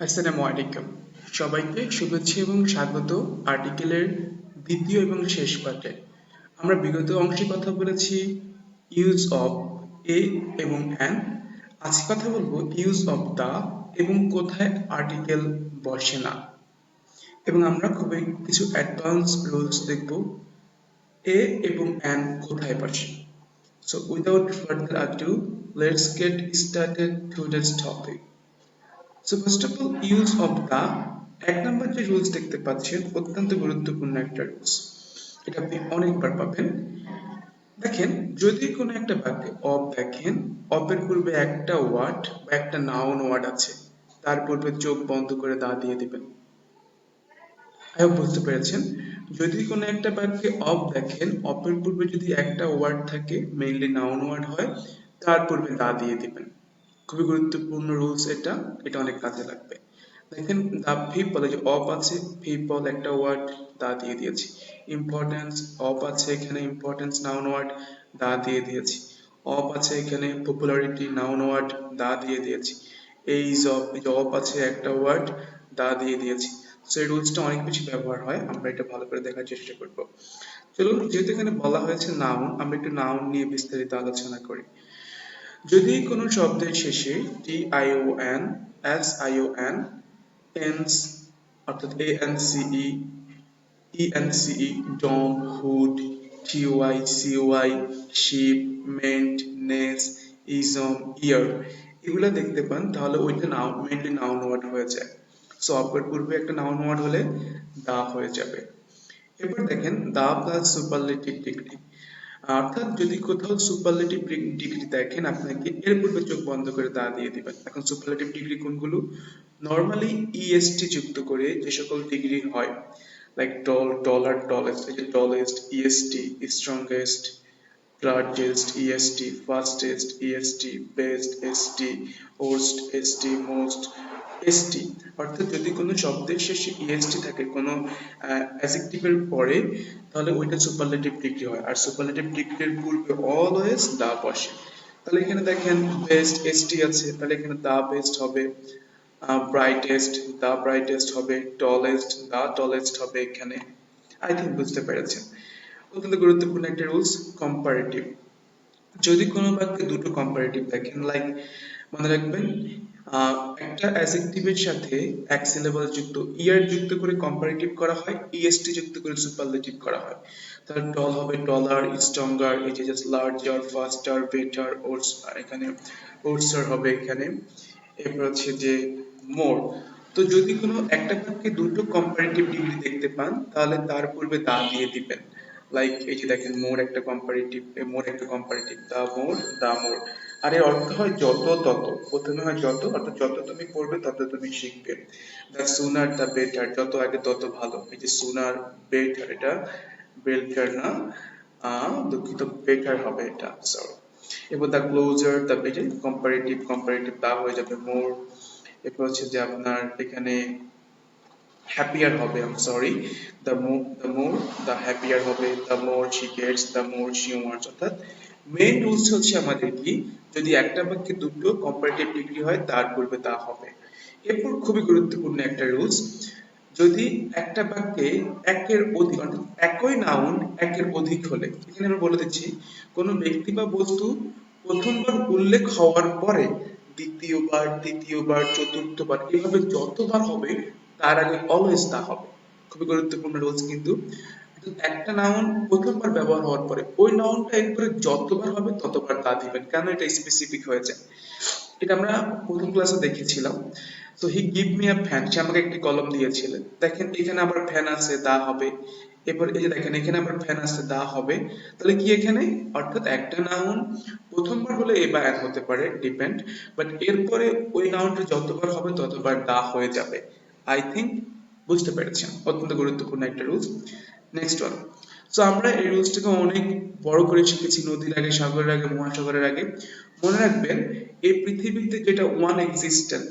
আসসালামু আলাইকুম সবাইকে শুভেচ্ছা এবং স্বাগত আর্টিকেলের দ্বিতীয় এবং শেষ পাঠে। আমরা বিগত অংশে কথা বলেছি ইউজ অফ এ এবং অ্যান আজকে কথা বলব ইউজ অফ দা এবং কোথায় আর্টিকেল বসে না। এবং আমরা খুবই কিছু অ্যাডভান্স রুলস দেখব। এ এবং অ্যান কোথায় বসে? So without further ado let's get started today's topic so first of all use of the এক নম্বর যে রুলস দেখতে পাচ্ছেন, অত্যন্ত গুরুত্বপূর্ণ একটা রুলস এটা আপনি অনেকবার পাবেন। দেখেন, যদি কোনো একটা বাক্যে অফ দেখেন অফের পূর্বে একটা ওয়ার্ড বা একটা নাউন ওয়ার্ড আছে। তার পূর্বে চোখ বন্ধ করে দা দিয়ে দিবেন। আই বুঝতে পেরেছেন। যদি কোনো একটা বাক্যে অফ দেখেন অফের পূর্বে যদি একটা ওয়ার্ড থাকে মেইনলি নাউন ওয়ার্ড হয়, তার পূর্বে দা দিয়ে দিবেন। খুবই গুরুত্বপূর্ণ রুলস এটা এটা অনেক কাজে লাগবে। দেখেন দা পিপল যে অফ আছে পিপল একটা ওয়ার্ড দা দিয়ে দিয়েছি। ইম্পর্টেন্স অফ আছে এখানে ইম্পর্টেন্স নাউন ওয়ার্ড দা দিয়ে দিয়েছি। অফ আছে এখানে পপুলারিটি নাউন ওয়ার্ড দা দিয়ে দিয়েছি। এইজ এই যে অফ আছে একটা ওয়ার্ড দা দিয়ে দিয়েছি। সো এই রুলসটা অনেক বেশি ব্যবহার হয়, আমরা এটা ভালো করে দেখার চেষ্টা করব। চলুন, যেহেতু এখানে বলা হয়েছে নাউন আমরা একটু নাউন নিয়ে বিস্তারিত আলোচনা করি। যদি কোনো শব্দের শেষে T I O N S I O N ence অর্থাৎ A N C E N C E dom hood T Y C Y ship ment ness ism ইয়ার এগুলো দেখতে পান, তাহলে ওইটা নাউন মেনলি নাউন ওয়ার্ড হয়ে যায়। সো অপের পূর্বে একটা নাউন ওয়ার্ড হলে দা হয়ে যাবে। এবার দেখেন, দা প্লাস সুপারলেটিভ ডিগ্রি অর্থাৎ যদি কোথাও সুপারলেটিভ ডিগ্রি দেখেন আপনাকে, এর পূর্বে চোখ বন্ধ করে দা দিয়ে দিবেন। এখন সুপারলেটিভ ডিগ্রি কোনগুলো? নর্মালি ইএসটি যুক্ত করে যে সকল ডিগ্রি হয় লাইক টল টলার টলেস্ট এই যে tallest E S T strongest largest est fastest est best st worst st most st অর্থাৎ যদি কোনো শব্দের শেষে est থাকে, কোনো অ্যাডজেক্টিভের পরে, তাহলে ওইটা সুপারলেটিভ ডিগ্রি হয়। আর সুপারলেটিভ ডিগ্রির পূর্বে অলওয়েজ দা বসে। তাহলে এখানে দেখেন বেস্ট st আছে, তাহলে এখানে দা বেস্ট হবে ব্রাইটেস্ট দা ব্রাইটেস্ট হবে টলেস্ট দা টলেস্ট হবে এখানে। আই থিঙ্ক বুঝতে পেরেছেন। অত্যন্ত গুরুত্বপূর্ণ একটা রুলস কম্পারেটিভ যদি কোনো বাক্যে দুটো কম্পারেটিভ দেখেন লাইক মনে রাখবেন একটা অ্যাজেক্টিভের সাথে এক সিলেবল যুক্ত ইয়ার যুক্ত করে কম্পারেটিভ করা হয় ইএসটি যুক্ত করে সুপারলেটিভ করা হয়। তাহলে টল হবে টলার স্ট্রঙ্গার এই যে জাস্ট লার্জার ফাস্টার বেটার ওটস এখানে ওটসার হবে এখানে। এরপর হচ্ছে যে মোর তো যদি কোনো একটা বাক্যে দুটো কম্পারেটিভ ডিগ্রি দেখতে পান, তাহলে তার পূর্বে দা দিয়ে দিবেন। লাইক এই যে দেখেন মোর একটা কম্পারেটিভ মোর একটা কম্পারেটিভ দা মোর দা মোর আর এর অর্থ হয় যত তত। প্রথমে হয় যত, অর্থাৎ যত তুমি পড়বে তত তুমি শিখবে। দ্য সুনার দ্য বেটার যত আগে তত ভালো। এই যে সুনার বেটার এটা বেটার না দুঃখিত বেটার হবে এটা সরি এবার the closer the better comparative comparative the হয়ে যাবে মোর এরপর হচ্ছে যে আপনার এখানে happier হবে, I'm sorry the more, the more the happier হবে, the more she gets, the more she wants, অর্থাৎ মেইন রুলস হচ্ছে আমাদের কি? যদি একটা বাক্যে দুটো কম্পারেটিভ ডিগ্রি হয়, তার পূর্বে তা হবে। এরপর খুবই গুরুত্বপূর্ণ একটা রুলস যদি একটা বাক্যে একের অধিক একই নাউন একের অধিক হলে, এখানে আমরা বলে দিচ্ছি, কোনো ব্যক্তি বা বস্তু প্রথমবার উল্লেখ হওয়ার পরে দ্বিতীয়বার, তৃতীয়বার, চতুর্থবার, এভাবে যতবার হবে, তার আগে অলওয়েজ তা হবে। খুবই গুরুত্বপূর্ণ রুলস কিন্তু। একটা নাউন প্রথমবার ব্যবহার হওয়ার পরে, ওই নাউনটা এরপরে যতবার হবে ততবার তা দিবেন। কেন এটা স্পেসিফিক হয়েছে? এটা আমরা প্রথম ক্লাসে দেখেছিলাম। তো he give me a pen সে আমাকে একটি কলম দিয়েছিলেন। দেখেন, এখানে আবার ফ্যান আছে, দা হবে। এরপর এই যে দেখেন, এখানে আবার ফ্যান আছে, দা হবে। তাহলে কি এখানে? অর্থাৎ একটা নাউন প্রথমবার হলে এ বা হতে পারে ডিপেন্ড বাট এরপরে ওই নাউনটা যতবার হবে, ততবার দা হয়ে যাবে। আই থিঙ্ক বুঝতে পেরেছেন। অত্যন্ত গুরুত্বপূর্ণ একটা রুলস নেক্সট ওয়ান সো আমরা এই রুলসটাকে অনেক বড় করে শিখেছি নদীর আগে সাগরের আগে, মহাসাগরের আগে। মনে রাখবেন, এই পৃথিবীতে যেটা ওয়ান এক্সিস্টেন্ট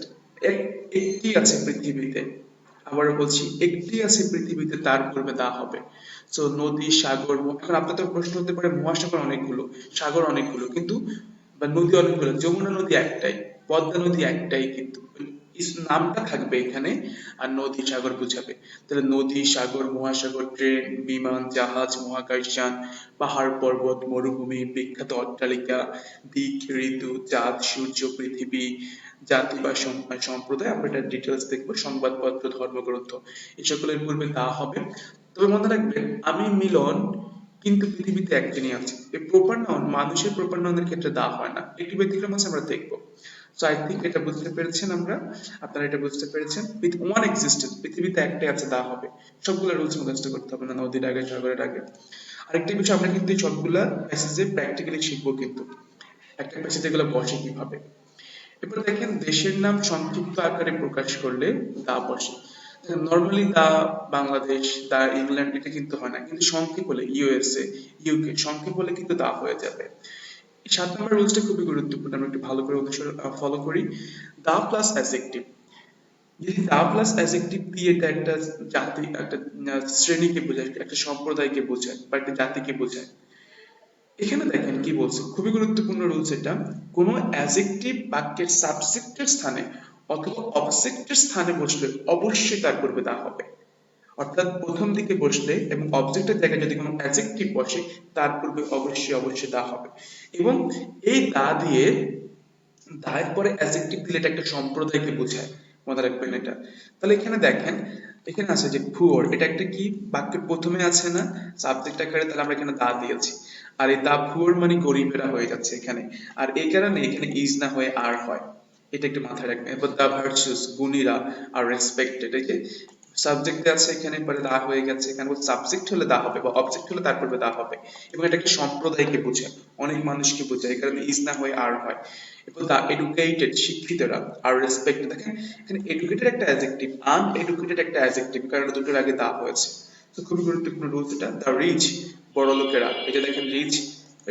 একটি আছে পৃথিবীতে। আবারও বলছি, একটি আছে পৃথিবীতে, তার পূর্বে তা হবে। সো নদী, সাগর এখন আপনাদের প্রশ্ন হতে পারে, মহাসাগর অনেকগুলো, সাগর অনেকগুলো, কিন্তু, বা নদী অনেকগুলো, যমুনা নদী একটাই, পদ্মা নদী একটাই কিন্তু। নামটা থাকবে এখানে, আর নদী সাগর বুঝাবে। তাহলে নদী, সাগর, মহাসাগর, ট্রেন, বিমান, জাহাজ মহাকাশযান পাহাড়, পর্বত, মরুভূমি, বিখ্যাত অট্টালিকা, দিক, ঋতু চাঁদ সূর্য, পৃথিবী, জাতি বা সম- সম্প্রদায়, আমরা এটা ডিটেলস দেখব, সংবাদপত্র, ধর্মগ্রন্থ এই সকলের পূর্বে তা হবে। তবে মনে রাখবেন, আমি মিলন কিন্তু পৃথিবীতে একদিনই আছে। এই প্রপার নাউন মানুষের প্রপার নাউনের ক্ষেত্রে দা হয় না। একটি ব্যতিক্রম আছে, আমরা দেখব। সো আই থিঙ্ক এটা বুঝতে পেরেছেন আমরা। আপনারা এটা বুঝতে পেরেছেন। উইথ ওয়ান এক্সিস্টেন্স পৃথিবীতে একটাই আছে দা হবে। সবগুলো রুলস করতে হবে না, নদীর আগে, সাগরের আগে। বিষয় আমরা কিন্তু প্যাসেজে প্র্যাকটিক্যালি কিন্তু। একটা প্যাসেজ এগুলো বসে কীভাবে? এবার দেখেন, দেশের নাম সংক্ষিপ্ত আকারে প্রকাশ করলে দা বসে। Normally the Bangladesh the England এটা কিন্তু হয় না। কিন্তু সংক্ষেপ হলে ইউএসএ ইউকে সংক্ষেপ হলে কিন্তু দা হয়ে যাবে। সাত নম্বর রুলসটা খুবই গুরুত্বপূর্ণ, আমরা একটু ভালো করে অনুসরণ ফলো করি। দা প্লাস অ্যাজেক্টিভ যদি দা প্লাস অ্যাজেক্টিভ দিয়ে এটা একটা জাতি, একটা শ্রেণীকে বোঝায়, একটা সম্প্রদায়কে বোঝায় বা একটা জাতিকে বোঝায়, এখানে দেখেন কি বলছে? খুবই গুরুত্বপূর্ণ রুলস এটা। কোন অ্যাজেক্টিভ বাক্যের সাবজেক্টের স্থানে অথবা অবজেক্টের স্থানে বসলে অবশ্যই তার পূর্বে দা হবে। অর্থাৎ প্রথম দিকে বসলে এবং অবজেক্টের জায়গায় যদি কোনো অ্যাজেক্টিভ বসে, তার পূর্বে অবশ্যই অবশ্যই দা হবে। এবং এই দা দিয়ে, দায়ের পরে অ্যাজেক্টিভ দিলে এটা একটা সম্প্রদায়কে বোঝায়। মনে রাখবেন এটা। তাহলে এখানে দেখেন, এখানে আছে যে পুয়ার এটা একটা কি? বাক্যের প্রথমে আছে না সাবজেক্ট আকারে তাহলে আমরা এখানে দা দিয়েছি। আর এই দা পুয়ার মানে গরিবেরা হয়ে যাচ্ছে এখানে। আর এই কারণে এখানে ইজ না হয়ে আর হয়। এটা একটু মাথায় রাখবেন। এরপর দা ভার্চুস গুণীরা, আর রেসপেক্টেড এই যে সাবজেক্ট আছে, এখানে পরে দা হয়ে গেছে, এখানে সাবজেক্ট হলে দা হবে বা অবজেক্ট হলে তার দা হবে। এবং এটা একটা সম্প্রদায়কে বোঝায়? অনেক মানুষকে বোঝায় কারণে ইজ না হয়ে, আর হয়। এরপর দা এডুকেটেড শিক্ষিতরা, আর রেসপেক্ট দেখেন, এখানে এডুকেটেড একটা অ্যাডজেক্টিভ আন এডুকেটেড একটা অ্যাডজেক্টিভ কারণ দুটোর আগে দা হয়েছে। তো খুবই গুরুত্বপূর্ণ রুলস এটা দা রিচ বড় লোকেরা এটা দেখেন রিচ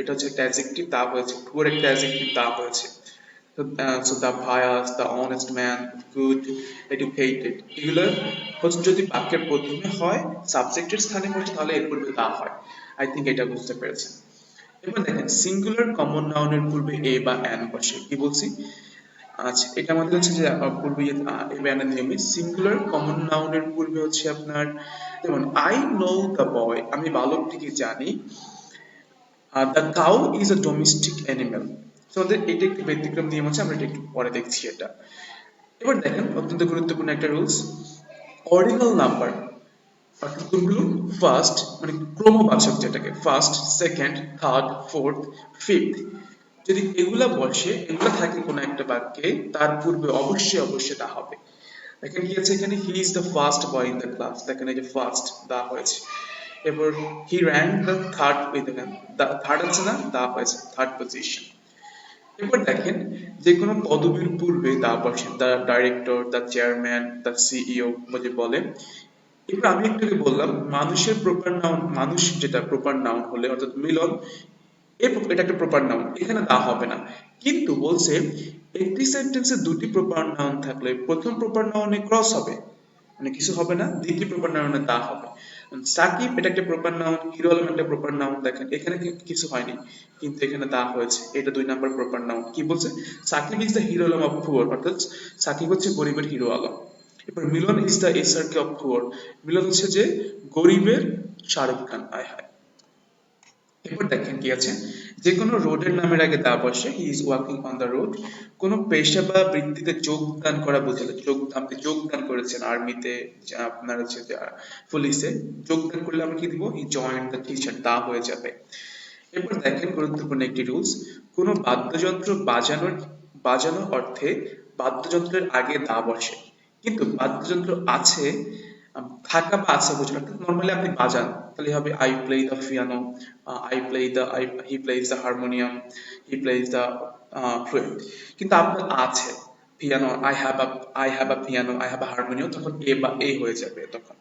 এটা হচ্ছে একটা অ্যাডজেক্টিভ দা হয়েছে। পুয়ার একটা অ্যাডজেক্টিভ দা হয়েছে। Uh, so the pious, the honest man, good, educated এগুলো হচ্ছে যদি বাক্যের প্রথমে হয় সাবজেক্টের স্থানে বসে তাহলে এর পূর্বে দা হয়। আই থিঙ্ক এটা বুঝতে পেরেছেন। এবার দেখেন সিঙ্গুলার কমন নাউনের পূর্বে এ বা অ্যান বসে। কি বলছি? আচ্ছা এটা আমাদের হচ্ছে যে পূর্বে এ বা অ্যানের নিয়মে সিঙ্গুলার কমন নাউনের পূর্বে হচ্ছে আপনার যেমন আই নো দ্য বয় আমি বালকটিকে জানি। The cow is a domestic animal আমাদের এটা একটু ব্যতিক্রম নিয়ম আছে আমরা এটা একটু পরে দেখছি এটা। এবার দেখেন অত্যন্ত গুরুত্বপূর্ণ একটা রুলস অর্ডিনাল নাম্বার অর্থাৎ ফার্স্ট মানে ক্রমবাচক যেটাকে। First second third fourth fifth যদি এগুলা বসে, এগুলা থাকে কোনো একটা বাক্যে, তার পূর্বে অবশ্যই অবশ্যই তা হবে। দেখেন কি আছে এখানে? He is the first boy in the class দেখেন এই যে ফার্স্ট দা হয়েছে। এবার হি র্যাঙ্ক দ্য থার্ড ওই দেখেন থার্ড আছে না? দা হয়েছে। থার্ড পজিশন এবার দেখেন যে কোনো পদবীর পূর্বে দা বসে the director the chairman the CEO বলে বলে, এবার আমি একটু বললাম, মানুষের প্রপার নাউন মানুষ যেটা প্রপার নাউন হলে, অর্থাৎ মিলন এটা একটা প্রপার নাউন এখানে দা হবে না। কিন্তু বলছে, একটি সেন্টেন্সে দুটি প্রপার নাউন থাকলে প্রথম প্রপার নাউনে ক্রস হবে মানে কিছু হবে না, দ্বিতীয় প্রপার নাউনে দা হবে। সাকিব এটা একটা প্রপার নাউন হিরো আলম একটা প্রপার নাউন দেখেন, এখানে কিছু হয়নি, কিন্তু এখানে দা হয়েছে, এটা দুই নাম্বার প্রপার নাউন কি বলছে? Sakib is the Hero Alom of poor অর্থাৎ সাকিব হচ্ছে গরিবের হিরো আলম। এরপর Milon is the SRK of poor Milon হচ্ছে যে গরিবের শাহরুখ খান, আয় হায়। এরপর দেখেন কি আছে? যে কোনো রোডের নামের আগে দা বসে he is walking on the road কোনো পেশা বা বৃত্তিতে যোগদান করা বোঝালে, যোগ আপনি যোগদান করেছেন আর্মিতে আপনার হচ্ছে পুলিশে, যোগদান করলে আমরা কি দিব? He join the teacher the হয়ে যাবে। এরপর দেখেন গুরুত্বপূর্ণ একটি রুলস কোনো বাদ্যযন্ত্র বাজানোর, বাজানো অর্থে বাদ্যযন্ত্রের আগে দা বসে। কিন্তু বাদ্যযন্ত্র আছে থাকা বা আছে বুঝলেন নর্মালি আপনি বাজান, তাহলে হবে I play the piano I play the I he plays the harmonium he plays the flute কিন্তু আপনার আছে piano I have a I have a piano I have a harmonium তখন এ বা এ হয়ে যাবে তখন।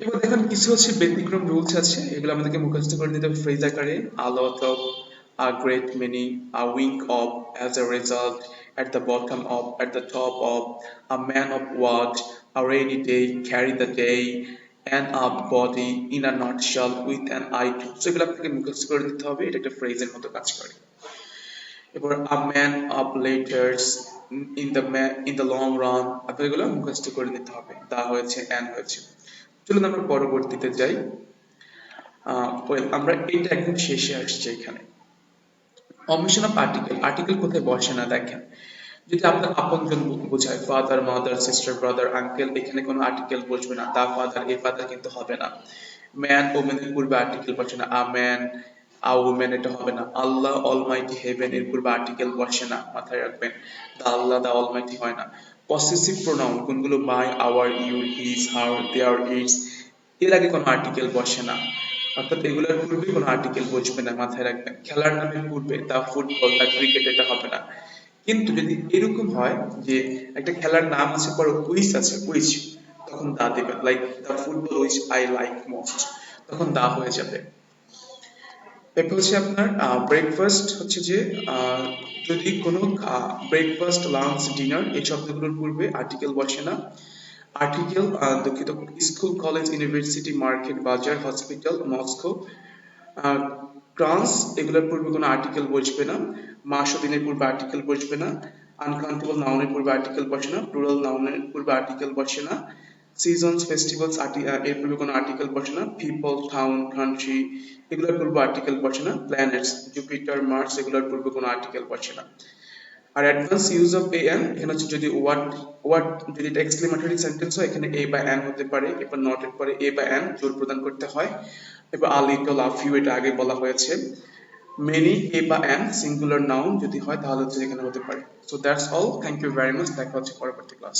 এবার দেখেন, কিছু হচ্ছে ব্যতিক্রম রুলস আছে, এগুলো আমাদেরকে মুখস্থ করে নিতে হবে ফ্রেজ আকারে lot of a great many, a wink of, as a result at the bottom of, at the top of, a man of what, a rainy day, carry the day, and a body in a nutshell with an eye so এগুলো আপনাকে মুখস্থ করে দিতে হবে, এটা একটা ফ্রেজের মতো কাজ করে। এবার a man of letters in the in the long run আপনাদের এগুলো মুখস্থ করে নিতে হবে। দা হয়েছে অ্যান হয়েছে। চলুন আমরা পরবর্তীতে যাই। আমরা এটা একদম শেষে আসছি এখানে। অমিশন অফ আর্টিকেল আর্টিকেল কোথায় বসে না দেখেন। যদি আপনার আপনজন বোঝায় father mother sister brother uncle এখানে কোনো আর্টিকেল বসবে না। দা ফাদার এ ফাদার কিন্তু হবে না। ম্যান ওমেনের পূর্বে আর্টিকেল বসে না। আ ম্যান আ ওমেন এটা হবে না। আল্লাহ অলমাইটি হেভেন এর পূর্বে আর্টিকেল বসে না, মাথায় রাখবেন। দা আল্লাহ দা অলমাইটি হয় না। পসেসিভ প্রোনাউন কোনগুলো my our your his her their its এর আগে কোনো আর্টিকেল বসে না। অর্থাৎ এগুলোর পূর্বে কোনো আর্টিকেল বসবে না, মাথায় রাখবেন। খেলার নামের পূর্বে, তা ফুটবল তা ক্রিকেট এটা হবে না। কিন্তু যদি এরকম হয় যে একটা খেলার নাম আছে, পর উইচ আছে উইচ তখন দা দেবেন like the football which I like most তখন দা হয়ে যাবে। এরপর হচ্ছে আপনার ব্রেকফাস্ট হচ্ছে যে যদি কোনো ব্রেকফাস্ট লাঞ্চ ডিনার এই শব্দগুলোর পূর্বে আর্টিকেল বসে না আর্টিকেল দুঃখিত স্কুল কলেজ ইউনিভার্সিটি মার্কেট বাজার হসপিটাল মস্কো ক্রান্স এগুলোর পূর্বে কোনো আর্টিকেল বসবে না। মাস দিনের পূর্বে আর্টিকেল বসবে না। আনকাউন্টেবল নাউনের পূর্বে আর্টিকেল বসে না। প্লুরাল নাউনের পূর্বে আর্টিকেল বসে না। সিজনস ফেস্টিভ্যালস এর পূর্বে কোনো আর্টিকেল বসে না। পিপল টাউন কান্ট্রি এগুলোর পূর্বে আর্টিকেল বসে না। প্ল্যানেটস জুপিটার মার্স এগুলোর পূর্বে কোনো আর্টিকেল বসে না। আর advance use of a an এখানে হচ্ছে যদি ওয়াট ওয়াট যদি এটা এক্সক্লেমেটরি সেন্টেন্স হয়, এখানে এ বা এন হতে পারে এবার নট এর পরে এ বা এন জোর প্রদান করতে হয়। এবার আ লিটল আ ফিউ এটা আগে বলা হয়েছে। মেনি এ বা এন সিঙ্গুলার নাউন যদি হয়, তাহলে হচ্ছে এখানে হতে পারে। So that's all thank you very much দেখা হচ্ছে পরবর্তী ক্লাস